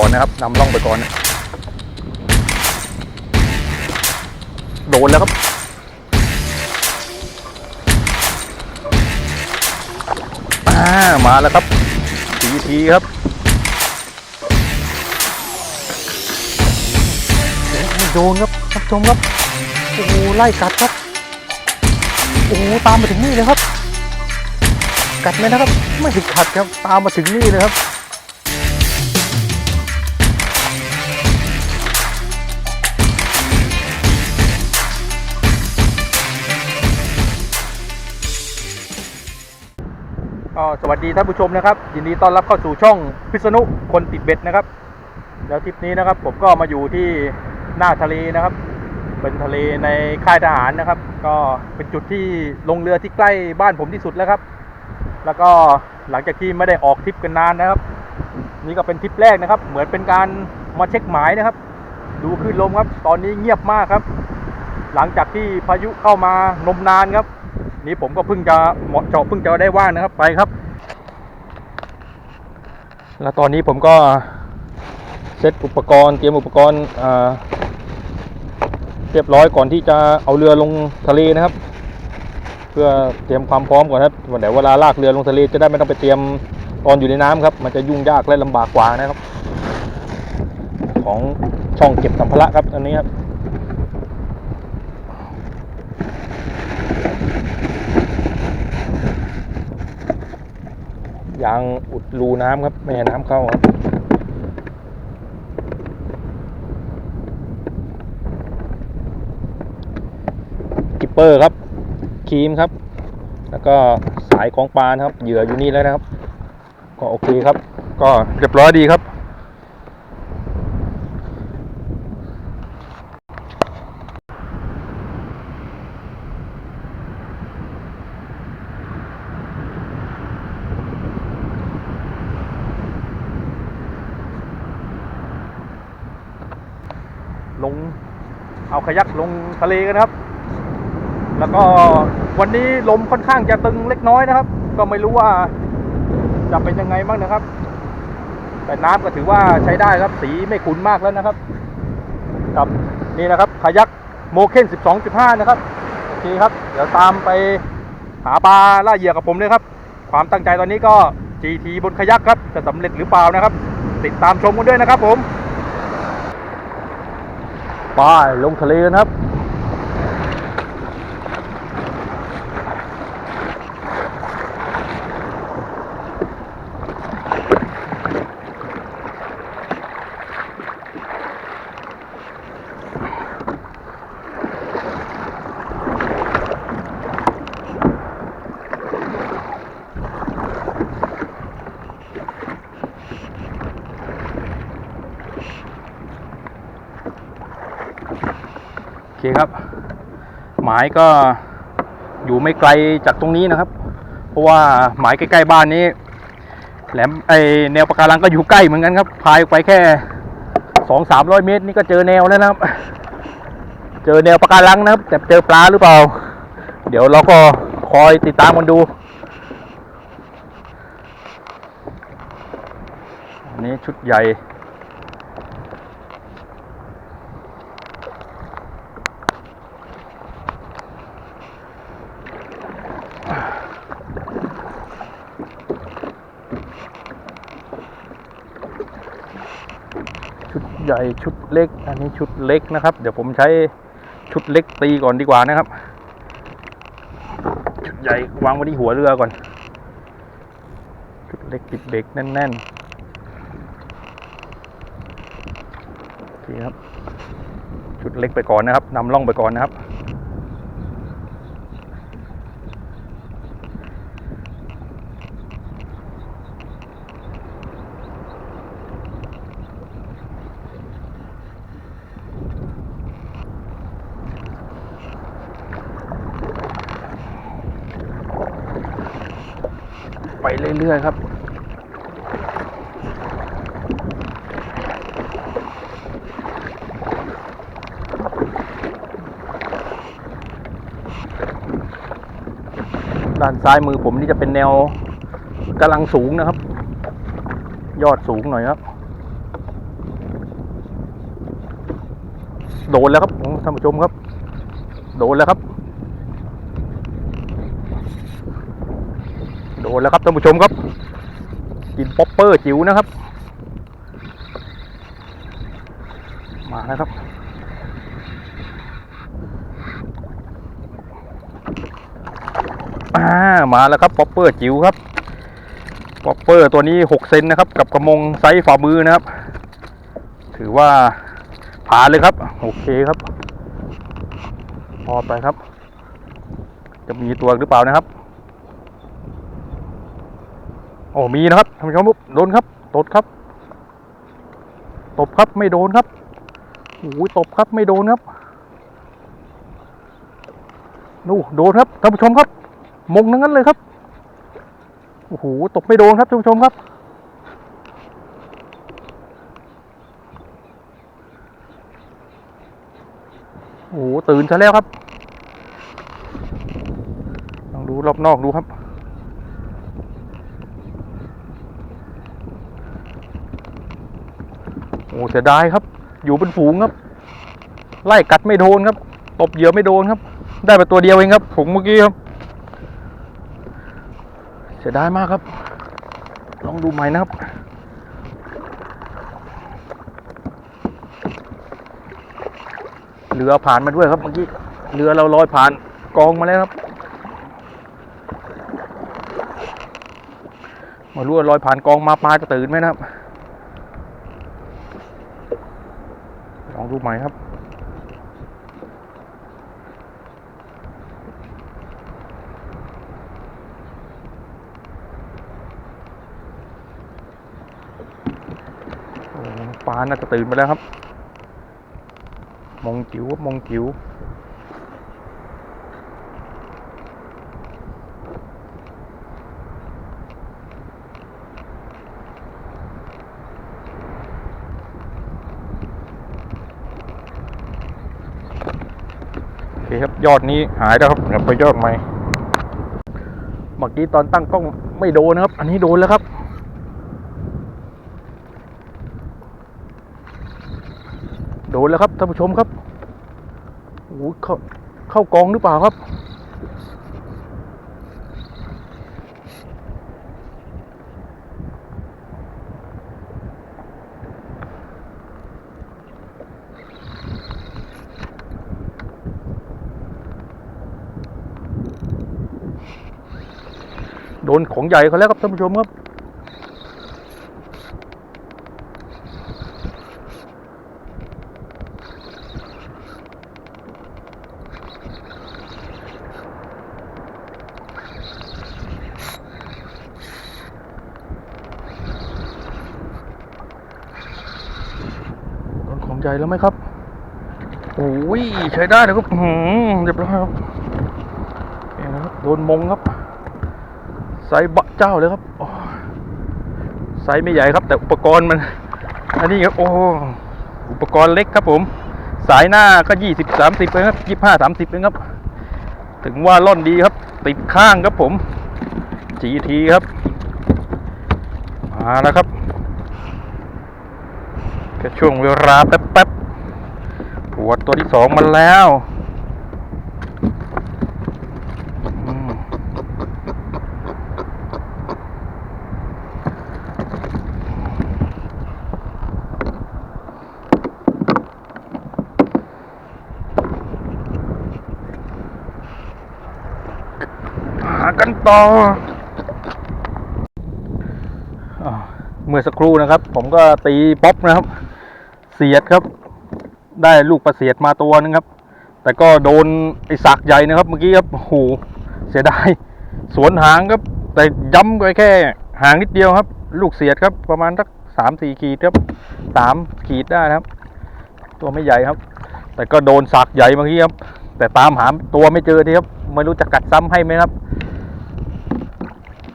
ก่อนนะครับนำล่องไปก่อน โดนแล้วครับอ่ามาแล้วครับสีทีครับโดนครับท่านชมครับ โอ้โหไล่กัดครับ โอ้โหตามมาถึงนี่เลยครับ กัดไหมนะครับ ไม่ถึงกัดครับ ตามมาถึงนี่เลยครับ ก็สวัสดีท่านผู้ชมนะครับ ยินดีต้อนรับเข้าสู่ช่องพิษณุคนติดเบ็ดนะครับ แล้วทริปนี้นะครับ ผมก็มาอยู่ที่หน้าทะเลนะครับ เป็นทะเลในค่ายทหารนะครับ ก็เป็นจุดที่ลงเรือที่ใกล้บ้านผมที่สุดแล้วครับ แล้วก็หลังจากที่ไม่ได้ออกทริปกันนานนะครับ นี่ก็เป็นทริปแรกนะครับ เหมือนเป็นการมาเช็คหมายนะครับ ดูคลื่นลมครับ ตอนนี้เงียบมากครับ หลังจากที่พายุเข้ามานมนานครับ นี่ผมก็เพิ่งจะเหมาะเจาะเพิ่งจะได้ว่างนะครับไปครับ แล้วตอนนี้ผมก็เซตอุปกรณ์เตรียมอุปกรณ์เรียบร้อยก่อนที่จะเอาเรือลงทะเลนะครับ เพื่อเตรียมความพร้อมก่อนครับวันไหนเวลาลากเรือลงทะเลจะได้ไม่ต้องไปเตรียมตอนอยู่ในน้ำครับ มันจะยุ่งยากและลำบากกว่านะครับ ของช่องเก็บสัมภาระครับอันนี้ครับ ยางอุดรูน้ำครับ ไม่ให้น้ำเข้าครับกิปเปอร์ครับครีมครับ แล้วก็สายของปลาครับ เหยื่ออยู่นี่แล้วนะครับ ก็โอเคครับ ก็เรียบร้อยดีครับ ลง เอาขยักลงทะเลกันครับ แล้วก็วันนี้ลมค่อนข้างจะตึงเล็กน้อยนะครับ ก็ไม่รู้ว่าจะเป็นยังไงบ้างนะครับ แต่น้ำก็ถือว่าใช้ได้ครับ สีไม่ขุ่นมากแล้วนะครับ กับนี่นะครับขยักโมเคน12.5 นะครับ โอเคครับ เดี๋ยวตามไปหาปลาล่าเหยื่อกับผมเลยครับ ความตั้งใจตอนนี้ก็ GT บนขยักครับ จะสำเร็จหรือเปล่านะครับ ติดตามชมกันด้วยนะครับผม ไปลงทะเลกันครับ หมายก็อยู่ไม่ไกลจากตรงนี้นะครับ เพราะว่าหมายใกล้ๆบ้านนี้ แหลมไอแนวปะการังก็อยู่ใกล้เหมือนกันครับ พายไปแค่สองสามร้อยเมตรนี่ก็เจอแนวแล้วนะครับ เจอแนวปะการังนะครับ แต่เจอปลาหรือเปล่า เดี๋ยวเราก็คอยติดตามกันดูอันนี้ชุดใหญ่ ชุดใหญ่ชุดเล็ก อันนี้ชุดเล็กนะครับ เดี๋ยวผมใช้ชุดเล็กตีก่อนดีกว่านะครับ ชุดใหญ่วางไว้ที่หัวเรือก่อน ชุดเล็กติดเบรกแน่นๆโอเคครับ ชุดเล็กไปก่อนนะครับนำล่องไปก่อนนะครับ เรื่อย ๆ ครับ ด้านซ้ายมือผมนี่จะเป็นแนวกำลังสูงนะครับ ยอดสูงหน่อยครับ โดนแล้วครับท่านผู้ชมครับ โดนแล้วครับ โดนแล้วครับท่านผู้ชมครับ กินป๊อปเปอร์จิ๋วนะครับ มาแล้วครับ อ่า มาแล้วครับป๊อปเปอร์จิ๋วครับป๊อปเปอร์ตัวนี้หกเซนนะครับ กับกระมงไซส์ฝ่ามือนะครับ ถือว่าผ่านเลยครับ โอเคครับ พอไปครับ จะมีตัวหรือเปล่านะครับ โอ้มีนะครับท่านผู้ชมครับโดนครับ ตดครับ ตบครับไม่โดนครับโอ้ยตบครับไม่โดนครับนู่โดนครับท่านผู้ชมครับ มงทั้งนั้นเลยครับโอ้โหตบไม่โดนครับท่านผู้ชมครับ โอ้โหตื่นซะแล้วครับลองดูรอบนอกดูครับ อ้เสียดายครับ อยู่เป็นฝูงครับ ไล่กัดไม่โดนครับ ตบเหยื่อไม่โดนครับ ได้ไปตัวเดียวเองครับผมเมื่อกี้ครับ เสียดายมากครับ ลองดูใหม่นะครับเรือผ่านมาด้วยครับเมื่อกี้เรือเราลอยผ่านกองมาแล้วครับมารู้ว่าลอยผ่านกองมาปลาจะตื่นไหมนะครับ ลองดูใหม่ครับปลาน่าจะตื่นไปแล้วครับ มองจิ๋วมองจิ๋ว คครับยอดนี้หายแล้วครับเดี๋ยวไปยอดใหม่เมื่อกี้ตอนตั้งกล้องไม่โดนนะครับ อันนี้โดนแล้วครับ โดนแล้วครับท่านผู้ชมครับโอ้โหเข้าเข้ากองหรือเปล่าครับ ดนของใหญ่เขาแล้วครับท่านผู้ชมครับโดนของใหญ่แล้วไหมครับโอ้ยใช้ได้เลยครับอื้อหือเรียบร้อยครับนี่นะครับ โดนมงครับ ไซส์บะเจ้าเลยครับไซส์ไม่ใหญ่ครับ แต่อุปกรณ์มัน อันนี้ครับโอ้อุปกรณ์เล็กครับผม สายหน้าก็ยี่สิบสามสิบเองครับยี่ห้าสามสิบเองครับ ถึงว่าล่อนดีครับ ติดข้างครับผม GT ครับ มาแล้วครับแค่ช่วงเวลาแป๊บๆปวดตัวที่สองมาแล้ว กันต่ออเมื่อสักครู่นะครับ ผมก็ตีป๊อปนะครับ เสียดครับ ได้ลูกประเสียดมาตัวนึงครับ แต่ก็โดนไอ้สักใหญ่นะครับ เมื่อกี้ครับโอ้โหเสียดายสวนหางครับ แต่ย้ำไปแค่หางนิดเดียวครับ ลูกเสียดครับ ประมาณสักสามสี่ขีดครับสามขีดได้นะครับ ตัวไม่ใหญ่ครับ แต่ก็โดนสักใหญ่เมื่อกี้ครับ แต่ตามหาตัวไม่เจอทีครับไม่รู้จะกัดซ้ำให้ไหมครับ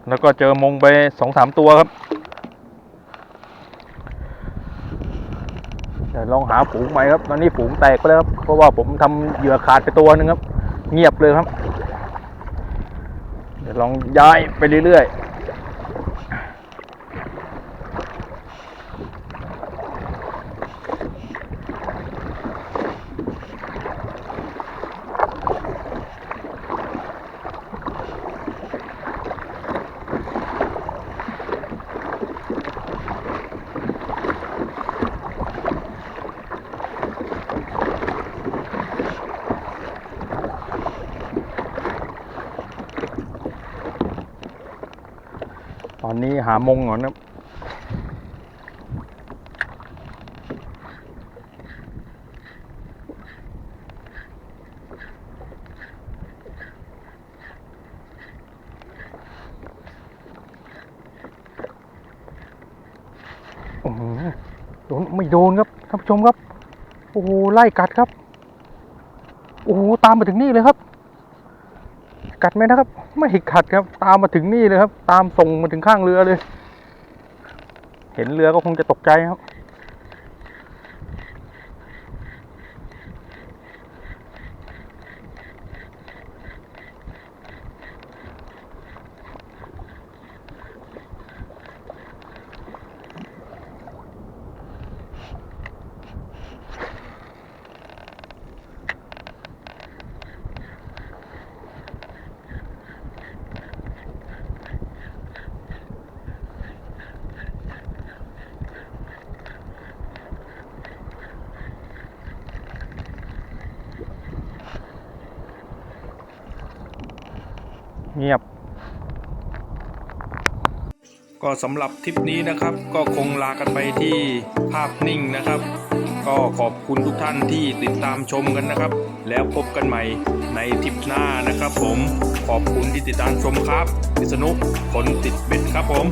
แล้วก็เจอมงไปสองสามตัวครับเดี๋ยวลองหาฝูงใหม่ครับ ตอนนี้ฝูงแตกไปแล้วครับ เพราะว่าผมทำเหยื่อขาดไปตัวหนึงครับ เงียบเลยครับ เดี๋ยวลองย้ายไปเรื่อย ตอนนี้หามงก่อนนะครับโอ้โหโดนไม่โดนครับท่านผู้ชมครับ โอ้โหไล่กัดครับ โอ้โหตามมาถึงนี่เลยครับ กัดไหมนะครับ ไม่กัดครับ ตามมาถึงนี่เลยครับ ตามส่งมาถึงข้างเรือเลย เห็นเรือก็คงจะตกใจครับ เงียบ ก็สำหรับทริปนี้นะครับ ก็คงลากันไปที่ภาพนิ่งนะครับ ก็ขอบคุณทุกท่านที่ติดตามชมกันนะครับ แล้วพบกันใหม่ในทริปหน้านะครับ ผมขอบคุณที่ติดตามชมครับพิษณุคนติดเบ็ดครับผม